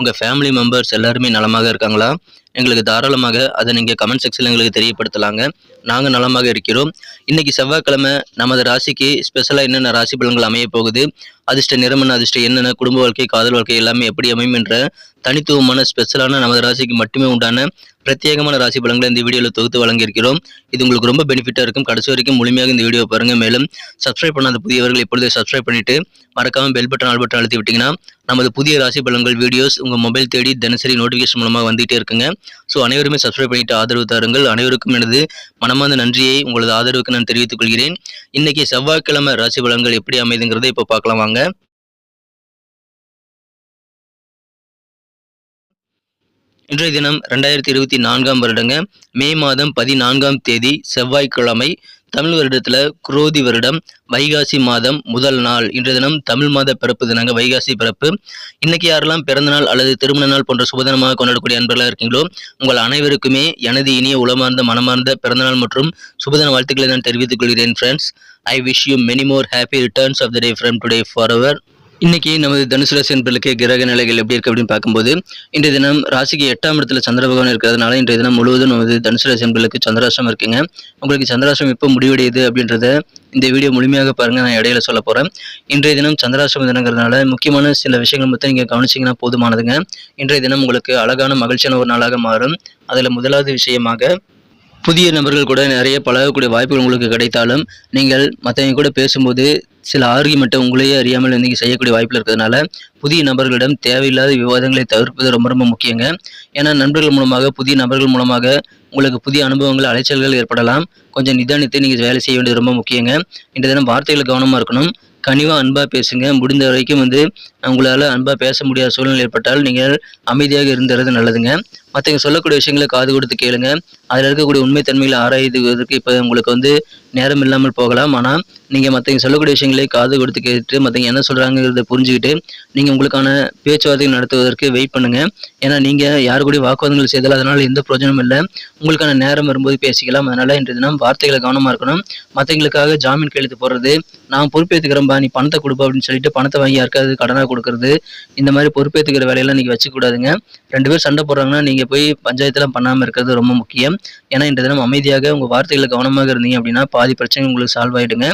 உங்கள் family members எல்லாருமே நலமாக இருக்காங்களா? எங்களுக்கு தாராளமாக அதை நீங்கள் கமெண்ட் செக்ஷனில் எங்களுக்கு தெரியப்படுத்தலாங்க. நாங்கள் நலமாக இருக்கிறோம். இன்னைக்கு செவ்வாய்க்கிழமை நமது ராசிக்கு ஸ்பெஷலாக என்னென்ன ராசி பலன்கள் அமைய போகுது? அதிர்ஷ்ட நிறமன அதிர்ஷ்ட என்னென்ன குடும்ப வாழ்க்கை காதல் வாழ்க்கை எல்லாமே எப்படி அமையும் என்ற தனித்துவமான ஸ்பெஷலான நமது ராசிக்கு மட்டுமே உண்டான பிரத்யேகமான ராசி பலன்களை இந்த வீடியோவில் தொகுத்து வழங்கியிருக்கிறோம். இது உங்களுக்கு ரொம்ப பெனிஃபிட்டாக இருக்கும். கடைசி வரைக்கும் முழுமையாக இந்த வீடியோ பாருங்கள் மேலும் சப்ஸ்கிரைப் பண்ணாத புதியவர்கள் இப்பொழுதே சப்ஸ்கிரைப் பண்ணிட்டு மறக்காமல் பெல் பட்டன் ஆல் பட்டன் அழுத்தி விட்டிங்கன்னா நமது புதிய ராசி பலன்கள் வீடியோஸ் உங்கள் மொபைல் தேடி தினசரி நோட்டிஃபிகேஷன் மூலமாக வந்துகிட்டே இருக்குங்க. ஸோ அனைவருமே சப்ஸ்கிரைப் பண்ணிட்டு ஆதரவு தாருங்கள். அனைவருக்கும் எனது மனமார்ந்த நன்றியை உங்களது ஆதரவுக்கு நான் தெரிவித்துக் கொள்கிறேன். இன்றைக்கி செவ்வாய்க்கிழமை ராசி பலன்கள் எப்படி அமைதுங்கிறத இப்போ பார்க்கலாம் வாங்க. இன்றைய தினம் ரெண்டாயிரத்தி இருபத்தி நான்காம் வருடங்க. மே மாதம் பதினான்காம் தேதி செவ்வாய்க்கிழமை தமிழ் வருடத்தில் குரோதி வருடம் வைகாசி மாதம் முதல் நாள். இன்றைய தினம் தமிழ் மாத பிறப்பு தினங்க வைகாசி பிறப்பு. இன்னைக்கு யாரெல்லாம் பிறந்த நாள் அல்லது திருமண நாள் போன்ற சுபதினமாக கொண்டாடக்கூடிய அன்பர்களாக இருக்கீங்களோ உங்கள் அனைவருக்குமே எனது இனிய உளமார்ந்த மனமார்ந்த பிறந்தநாள் மற்றும் சுபதின வாழ்த்துக்களை நான் தெரிவித்துக் கொள்கிறேன் friends I wish you many more happy returns of the day from today for அவர் இன்னைக்கு நமது தனுசு ராசி என்பர்களுக்கு கிரக நிலைகள் எப்படி இருக்கு அப்படின்னு பார்க்கும்போது இன்றைய தினம் ராசிக்கு எட்டாம் இடத்துல சந்திர பகவான் இருக்கிறதுனால இன்றைய தினம் முழுவதும் நமது தனுசு ராசி என்பர்களுக்கு சந்திராசிரம் இருக்குங்க. உங்களுக்கு சந்திராசிரம் எப்போ முடிவடையுது அப்படின்றத இந்த வீடியோ முழுமையாக பாருங்க. நான் இடையில சொல்ல போறேன். இன்றைய தினம் சந்திராசிரம தினங்கிறதுனால முக்கியமான சில விஷயங்கள் மட்டும் நீங்க கவனிச்சிங்கன்னா போதுமானதுங்க. இன்றைய தினம் உங்களுக்கு அழகான மகிழ்ச்சியான ஒரு நாளாக மாறும். அதில் முதலாவது விஷயமாக புதிய நபர்கள் கூட நிறைய பழகக்கூடிய வாய்ப்புகள் உங்களுக்கு கிடைத்தாலும் நீங்கள் மற்றவங்க கூட பேசும்போது சில ஆர்கியுமெண்ட்டை உங்களையே அறியாமல் நீங்கள் செய்யக்கூடிய வாய்ப்பில் இருக்கிறதுனால புதிய நபர்களிடம் தேவையில்லாத விவாதங்களை தவிர்ப்பது ரொம்ப ரொம்ப முக்கியங்க. ஏன்னா நண்பர்கள் மூலமாக புதிய நபர்கள் மூலமாக உங்களுக்கு புதிய அனுபவங்கள் அலைச்சல்கள் ஏற்படலாம். கொஞ்சம் நிதானித்து நீங்கள் வேலை செய்ய வேண்டியது ரொம்ப முக்கியங்க. இந்த தினம் வார்த்தைகள் கவனமாக இருக்கணும். கனிவாக அன்பாக பேசுங்க. முடிந்த வரைக்கும் வந்து உங்களால் அன்பாக பேச முடியாத சூழ்நிலை ஏற்பட்டால் நீங்கள் அமைதியாக இருந்துறது நல்லதுங்க. மற்றவங்க சொல்லக்கூடிய விஷயங்களை காது கொடுத்து கேளுங்க. அதில் இருக்கக்கூடிய உண்மை தன்மைகளை ஆராய்வதற்கு இப்போ உங்களுக்கு வந்து நேரம் இல்லாமல் போகலாம். ஆனால் நீங்கள் மற்றவங்க சொல்லக்கூடிய விஷயங்களை காது கொடுத்து கேட்டு மற்றவங்க என்ன சொல்கிறாங்கிறத புரிஞ்சுக்கிட்டு நீங்கள் உங்களுக்கான பேச்சுவார்த்தை நடத்துவதற்கு வெயிட் பண்ணுங்கள் ஏன்னா நீங்கள் யாரு கூட வாக்குவாதங்கள் செய்தால் அதனால் எந்த பிரயோஜனமும் இல்லை. உங்களுக்கான நேரம் வரும்போது பேசிக்கலாம். அதனால் இன்றைய தினம் வார்த்தைகளை கவனமாக இருக்கணும். மற்றவங்களுக்காக ஜாமீன் கையெழுத்து போடுறது. நான் பொறுப்பேற்றுக்கிறேன்பா நீ பணத்தை கொடுப்பா அப்படின்னு சொல்லிட்டு பணத்தை வாங்கி யாருக்காவது கடனாக கொடுக்கறது. இந்த மாதிரி பொறுப்பேற்றுக்கிற வேலையெல்லாம் நீங்கள் வச்சுக்கூடாதுங்க ரெண்டு பேர் சண்டை போடுறாங்கன்னா நீங்கள் போய் பஞ்சாயத்துலாம் பண்ணாமல் இருக்கிறது ரொம்ப முக்கியம். ஏன்னா இந்த தினம் அமைதியாக உங்கள் வார்த்தைகளை கவனமாக இருந்தீங்க அப்படின்னா பாதி பிரச்சனை உங்களுக்கு சால்வ் ஆகிடுங்க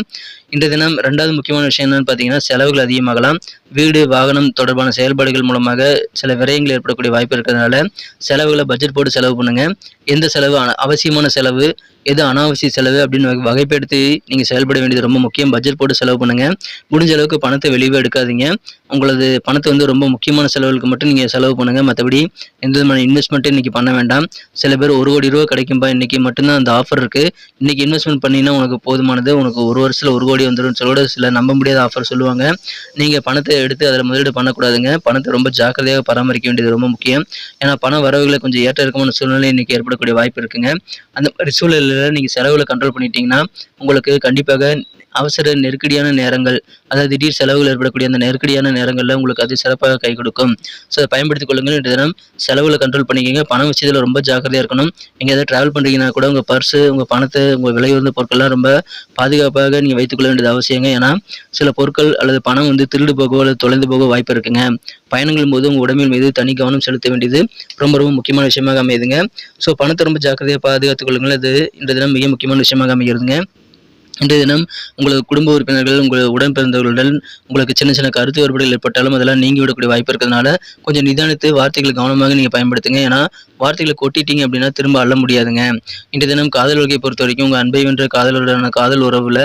இந்த தினம் ரெண்டாவது முக்கியமான விஷயம் என்னன்னு பார்த்தீங்கன்னா செலவுகள் அதிகமாகலாம். வீடு வாகனம் தொடர்பான செயல்பாடுகள் மூலமாக சில விரயங்கள் ஏற்படக்கூடிய வாய்ப்பு இருக்கிறதுனால செலவுகளை பட்ஜெட் போட்டு செலவு பண்ணுங்க. எந்த செலவு அவசியமான செலவு எது அனாவசிய செலவு அப்படின்னு வகை- வகைப்படுத்தி நீங்கள் செயல்பட வேண்டியது ரொம்ப முக்கியம். பட்ஜெட் போட்டு செலவு பண்ணுங்க. முடிஞ்ச அளவுக்கு பணத்தை வெளியே எடுக்காதீங்க. உங்களது பணத்தை வந்து ரொம்ப முக்கியமான செலவுகளுக்கு மட்டும் நீங்கள் செலவு பண்ணுங்க. மற்றபடி எந்த விதமான இன்வெஸ்ட்மெண்ட்டும் இன்னைக்கு பண்ண வேண்டாம். சில பேர் ஒரு கோடி ரூபா கிடைக்கும்பா இன்னைக்கு மட்டும்தான் அந்த ஆஃபர் இருக்கு. இன்னைக்கு இன்வெஸ்ட்மெண்ட் பண்ணினா உனக்கு போதுமானது. உனக்கு ஒரு வருஷத்தில் ஒரு கோடி வந்துடும் சொல்லோட சில நம்ப முடியாத ஆஃபர் சொல்லுவாங்க. நீங்கள் பணத்தை எடுத்து அதில் முதலீடு பண்ணக்கூடாதுங்க. பணத்தை ரொம்ப ஜாக்கிரதையாக பராமரிக்க வேண்டியது ரொம்ப முக்கியம். ஏன்னா பண வரவுகளை கொஞ்சம் ஏற்ற இருக்கமான சூழ்நிலை இன்றைக்கி ஏற்படக்கூடிய வாய்ப்பு இருக்குங்க. அந்த மாதிரி சூழ்நிலையில் நீங்கள் செலவுகளை கண்ட்ரோல் பண்ணிட்டீங்கன்னா உங்களுக்கு கண்டிப்பாக அவசர நெருக்கடியான நேரங்கள் அதாவது திடீர் செலவுகள் ஏற்படக்கூடிய அந்த நெருக்கடியான நேரங்களில் உங்களுக்கு அது சிறப்பாக கை கொடுக்கும். ஸோ அதை பயன்படுத்திக் கொள்ளுங்கள். இன்றைய தினம் செலவுகளை கண்ட்ரோல் பண்ணிக்கோங்க. பணம் விஷயத்தில் ரொம்ப ஜாக்கிரதையாக இருக்கணும். நீங்கள் எதாவது ட்ராவல் பண்ணுறீங்கன்னா கூட உங்கள் பர்ஸு உங்கள் பணத்தை உங்கள் விலை உயர்ந்த பொருட்கள்லாம் ரொம்ப பாதுகாப்பாக நீங்கள் வைத்துக்கொள்ள வேண்டியது அவசியங்க. ஏன்னா சில பொருட்கள் அல்லது பணம் வந்து திருடு போகவோ அல்லது தொலைந்து போக வாய்ப்பு இருக்குங்க. பயணங்கள் போது உங்கள் உடம்பின் மீது தனி கவனம் செலுத்த வேண்டியது ரொம்ப ரொம்ப முக்கியமான விஷயமாக அமையுதுங்க. ஸோ பணத்தை ரொம்ப ஜாக்கிரதையாக பாதுகாத்துக் கொள்ளுங்கள். அது இந்த தினம் மிக முக்கியமான விஷயமாக அமைகிறதுங்க. இன்றைய தினம் உங்களது குடும்ப உறுப்பினர்கள் உங்கள் உடன் பிறந்தவர்களுடன் உங்களுக்கு சின்ன சின்ன கருத்து வேறுபாடுகள் ஏற்பட்டாலும் அதெல்லாம் நீங்கி விடக்கூடிய வாய்ப்பு இருக்கிறதுனால கொஞ்சம் நிதானித்து வார்த்தைகளை கவனமாக நீங்கள் பயன்படுத்துங்க. ஏன்னா வார்த்தைகளை கொட்டிட்டீங்க அப்படின்னா திரும்ப அள்ள முடியாதுங்க. இன்றைய தினம் காதல் வாழ்க்கையை பொறுத்த வரைக்கும் உங்கள் அன்பை வென்ற காதலுடனான காதல் உறவில்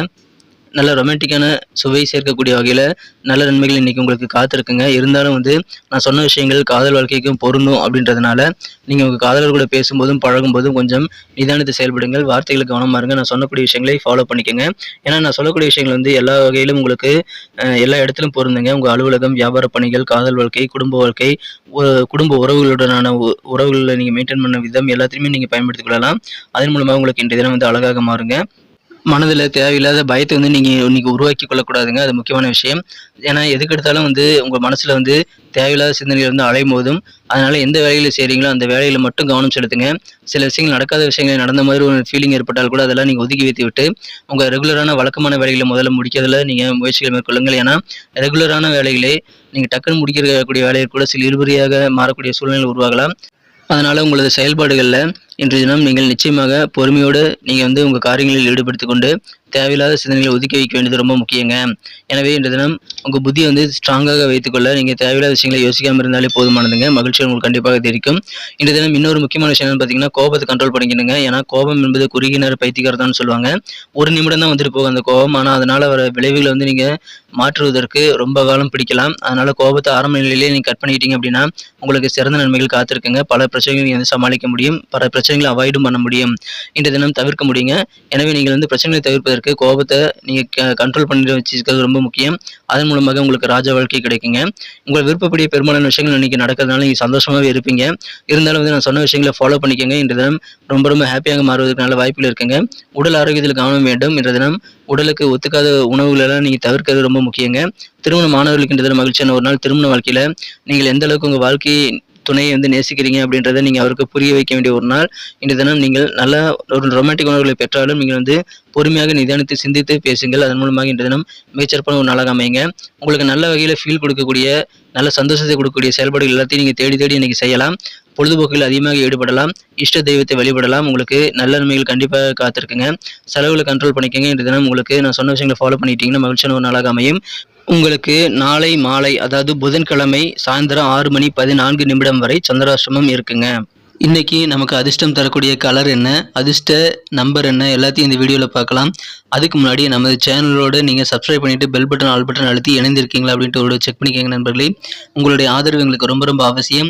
நல்ல ரொமான்டிக்கான சுவை சேர்க்கக்கூடிய வகையில் நல்ல நன்மைகள் இன்னைக்கு உங்களுக்கு காத்திருக்குங்க. இருந்தாலும் வந்து நான் சொன்ன விஷயங்கள் காதல் வாழ்க்கைக்கும் பொருந்தும் அப்படின்றதுனால நீங்கள் உங்கள் காதலர் கூட பேசும்போதும் பழகும்போதும் கொஞ்சம் நிதானத்தை செயல்படுங்கள். வார்த்தைகளுக்கு கவனமாக இருங்க. நான் சொன்னக்கூடிய விஷயங்களை ஃபாலோ பண்ணிக்கோங்க. ஏன்னா நான் சொல்லக்கூடிய விஷயங்கள் வந்து எல்லா வகையிலும் உங்களுக்கு எல்லா இடத்திலும் பொருந்துங்க. உங்கள் அலுவலகம் வியாபார பணிகள் காதல் வாழ்க்கை குடும்ப வாழ்க்கை குடும்ப உறவுகளுடனான உ- உறவுகளை நீங்கள் மெயின்டைன் பண்ண விதம் எல்லாத்தையுமே நீங்கள் பயன்படுத்திக் கொள்ளலாம். அதன் மூலமாக உங்களுக்கு இன்றைய தினம் வந்து அழகாக மாறுங்க. மனதில் தேவையில்லாத பயத்தை வந்து நீங்கள் இன்னைக்கு உருவாக்கி கொள்ளக்கூடாதுங்க. அது முக்கியமான விஷயம். ஏன்னா எதுக்கெடுத்தாலும் வந்து உங்கள் மனசில் வந்து தேவையில்லாத சிந்தனைகள் வந்து அலையும் போதும். அதனால் எந்த வேலையில் செய்கிறீங்களோ அந்த வேலையில் மட்டும் கவனம் செலுத்துங்க. சில விஷயங்கள் நடக்காத விஷயங்கள் நடந்த மாதிரி ஒரு ஃபீலிங் ஏற்பட்டால் கூட அதெல்லாம் நீங்கள் ஒதுக்கி வைத்து விட்டு உங்கள் ரெகுலரான வழக்கமான வேலைகளை முதல்ல முடிக்கிறதுல நீங்கள் முயற்சிகள் மேற்கொள்ளுங்கள். ஏன்னா ரெகுலரான வேலைகளே நீங்கள் டக்குன்னு முடிக்கிறக்கூடிய வேலையில் கூட சில இழுபறியாக மாறக்கூடிய சூழ்நிலை உருவாகலாம். அதனால் உங்களது செயல்பாடுகளில் இன்றைய தினம் நீங்கள் நிச்சயமாக பொறுமையோடு நீங்கள் வந்து உங்கள் காரியங்களில் ஈடுபடுத்திக் கொண்டு தேவையில்லாத சிந்தனைகளை ஒதுக்கி வைக்க வேண்டியது ரொம்ப முக்கியங்க. எனவே இன்றைய தினம் உங்கள் புத்தியை வந்து ஸ்ட்ராங்காக வைத்துக்கொள்ள நீங்கள் தேவையில்லாத விஷயங்களை யோசிக்காமல் இருந்தாலே போதுமானதுங்க. மகிழ்ச்சி உங்களுக்கு கண்டிப்பாக தெரிவிக்கும் இன்றைய தினம் இன்னொரு முக்கியமான விஷயம் என்னன்னு பார்த்தீங்கன்னா கோபத்தை கண்ட்ரோல் பண்ணிக்கணுங்க. ஏன்னா கோபம் என்பது குறுகிய நேர பைத்தியக்காரதான்னு சொல்லுவாங்க. ஒரு நிமிடம் தான் வந்துட்டு போகும் அந்த கோபம். ஆனால் அதனால் வர விளைவுகளை வந்து நீங்கள் மாற்றுவதற்கு ரொம்ப காலம் பிடிக்கலாம். அதனால் கோபத்தை ஆரம்ப நிலையிலேயே நீங்கள் கட் பண்ணிக்கிட்டீங்க அப்படின்னா உங்களுக்கு சிறந்த நன்மைகள் காத்திருக்குங்க. பல பிரச்சனைகளை நீங்கள் வந்து சமாளிக்க முடியும். பல பிரச்சனை பிரச்சனைகளை அவாய்டும் பண்ண முடியும். இந்த தினம் தவிர்க்க முடியுங்க. எனவே நீங்கள் வந்து பிரச்சனைகளை தவிர்ப்பதற்கு கோபத்தை நீங்கள் கண்ட்ரோல் பண்ணி வச்சுக்கிறது ரொம்ப முக்கியம். அதன் மூலமாக உங்களுக்கு ராஜ வாழ்க்கை கிடைக்குங்க. உங்கள் விருப்பப்படிய பெரும்பாலான விஷயங்கள் இன்னைக்கு நடக்கிறதுனால நீங்கள் சந்தோஷமாகவே இருப்பீங்க. இருந்தாலும் வந்து நான் சொன்ன விஷயங்களை ஃபாலோ பண்ணிக்கோங்க. இன்றைய தினம் ரொம்ப ரொம்ப ஹாப்பியாக மாறுவதற்கு நல்ல வாய்ப்புகள் இருக்குங்க. உடல் ஆரோக்கியத்தில் கவனம் வேண்டும். இன்றைய தினம் உடலுக்கு ஒத்துக்காத உணவுகளெல்லாம் நீங்கள் தவிர்க்கிறது ரொம்ப முக்கியங்க. திருமண மாணவர்களுக்கு இன்றைய தினம் மகிழ்ச்சியான ஒரு நாள். திருமண வாழ்க்கையில் நீங்கள் எந்த அளவுக்கு உங்கள் வாழ்க்கையை துணையை வந்து நேசிக்கிறீங்க அப்படின்றத நீங்கள் அவருக்கு புரிய வைக்க வேண்டிய ஒரு நாள். இன்று தினம் நீங்கள் நல்ல ஒரு ரொமான்டிக் உணர்வுகளை பெற்றாலும் நீங்கள் வந்து பொறுமையாக நிதானித்து சிந்தித்து பேசுங்கள். அதன் மூலமாக இன்று தினம் மிகச்சிறப்பான ஒரு நாளாக அமைங்க உங்களுக்கு நல்ல வகையில் ஃபீல் கொடுக்கக்கூடிய நல்ல சந்தோஷத்தை கொடுக்கக்கூடிய செயல்பாடுகள் எல்லாத்தையும் நீங்கள் தேடி தேடி இன்றைக்கி செய்யலாம். பொழுதுபோக்கில் அதிகமாக ஈடுபடலாம். இஷ்ட தெய்வத்தை வழிபடலாம். உங்களுக்கு நல்ல நன்மைகள் கண்டிப்பாக காத்திருக்குங்க. செலவுகளை கண்ட்ரோல் பண்ணிக்கோங்க. இன்று தினம் உங்களுக்கு நான் சொன்ன விஷயங்களை ஃபாலோ பண்ணிட்டீங்கன்னா மகிழ்ச்சியான ஒரு நாளாக அமையும். உங்களுக்கு நாளை மாலை அதாவது புதன்கிழமை சாயந்தரம் ஆறு மணி பதினான்கு நிமிடம் வரை சந்திராசிரமம் இருக்குங்க. இன்னைக்கு நமக்கு அதிர்ஷ்டம் தரக்கூடிய கலர் என்ன அதிர்ஷ்ட நம்பர் என்ன எல்லாத்தையும் இந்த வீடியோவில் பார்க்கலாம். அதுக்கு முன்னாடி நமது சேனலோடு நீங்கள் சப்ஸ்கிரைப் பண்ணிவிட்டு பெல் பட்டன் ஆல் பட்டன் அழுத்தி இணைந்திருக்கீங்களா அப்படின்ட்டு ஒரு செக் பண்ணிக்கோங்க நண்பர்களே. உங்களுடைய ஆதரவு எங்களுக்கு ரொம்ப ரொம்ப அவசியம்.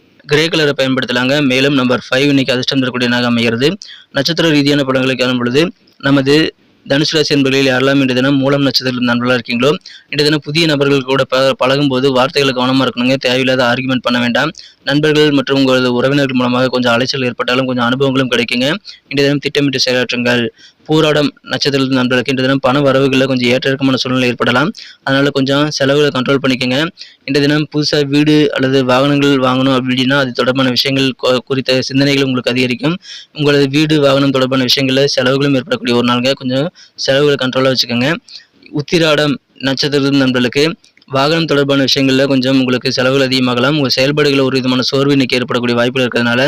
கிரே கலரை பயன்படுத்தலாங்க. மேலும் நம்பர் ஃபைவ் இன்னைக்கு அதிர்ஷ்டம் தரக்கூடியதாக அமைகிறது. நட்சத்திர ரீதியான படங்களை காணும் பொழுது நமது தனுசு ராசி என்பர்களில் யாரெல்லாம் இன்றைய தினம் மூலம் நட்சத்திரம் நண்பர்களாக இருக்கீங்களோ இன்றைய தினம் புதிய நபர்கள் கூட ப பழகும் போது வார்த்தைகளை கவனமாக இருக்கணுங்க. தேவையில்லாத ஆர்குமெண்ட் பண்ண வேண்டாம். நண்பர்கள் மற்றும் உங்களது உறவினர்கள் மூலமாக கொஞ்சம் அலைச்சல் ஏற்பட்டாலும் கொஞ்சம் அனுபவங்களும் கிடைக்குங்க. இன்றைய தினம் திட்டமிட்டு செயலாற்றுங்கள். பூராடம் நட்சத்திரத்தில் நண்பர்களுக்கு இன்றைய தினம் பண வரவுகளில் கொஞ்சம் ஏற்ற இறக்கமான சூழ்நிலை ஏற்படலாம். அதனால் கொஞ்சம் செலவுகளை கண்ட்ரோல் பண்ணிக்கோங்க. இன்றைய தினம் புதுசாக வீடு அல்லது வாகனங்கள் வாங்கணும் அப்படின்னா அது தொடர்பான விஷயங்கள் குறித்த சிந்தனைகள் உங்களுக்கு அதிகரிக்கும். உங்களது வீடு வாகனம் தொடர்பான விஷயங்களில் செலவுகளும் ஏற்படக்கூடிய ஒரு நாளுங்க. கொஞ்சம் செலவுகளை கண்ட்ரோலாக வச்சுக்கோங்க. உத்திராடம் நட்சத்திரத்தின் நண்பர்களுக்கு வாகனம் தொடர்பான விஷயங்களில் கொஞ்சம் உங்களுக்கு செலவுகள் அதிகமாகலாம். உங்கள் செயல்பாடுகளில் ஒரு விதமான சோர்வு இன்னைக்கு ஏற்படக்கூடிய வாய்ப்புகள் இருக்கிறதுனால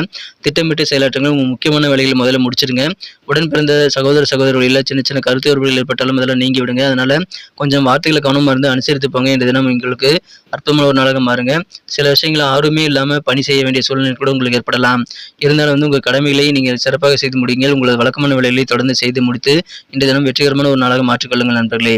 திட்டமிட்டு செயலாற்றங்கள் உங்கள் முக்கியமான வேலைகளை முதல்ல முடிச்சிடுங்க உடன் பிறந்த சகோதர சகோதரிகளில் சின்ன சின்ன கருத்து உறவுகள் ஏற்பட்டாலும் அதெல்லாம் நீங்கி விடுங்க. அதனால கொஞ்சம் வார்த்தைகளை கவனமாக இருந்து அனுசரித்து போங்க. இந்த தினம் உங்களுக்கு அற்பமான ஒரு நாளாக மாறுங்க. சில விஷயங்களை ஆர்வமே இல்லாமல் பணி செய்ய வேண்டிய சூழ்நிலை கூட உங்களுக்கு ஏற்படலாம். இருந்தாலும் வந்து உங்கள் கடமைகளை நீங்கள் சிறப்பாக செய்து முடியுங்கள். உங்களது வழக்கமான வேலைகளை தொடர்ந்து செய்து முடித்து இந்த தினம் வெற்றிகரமான ஒரு நாளாக மாற்றிக்கொள்ளுங்கள் நண்பர்களே.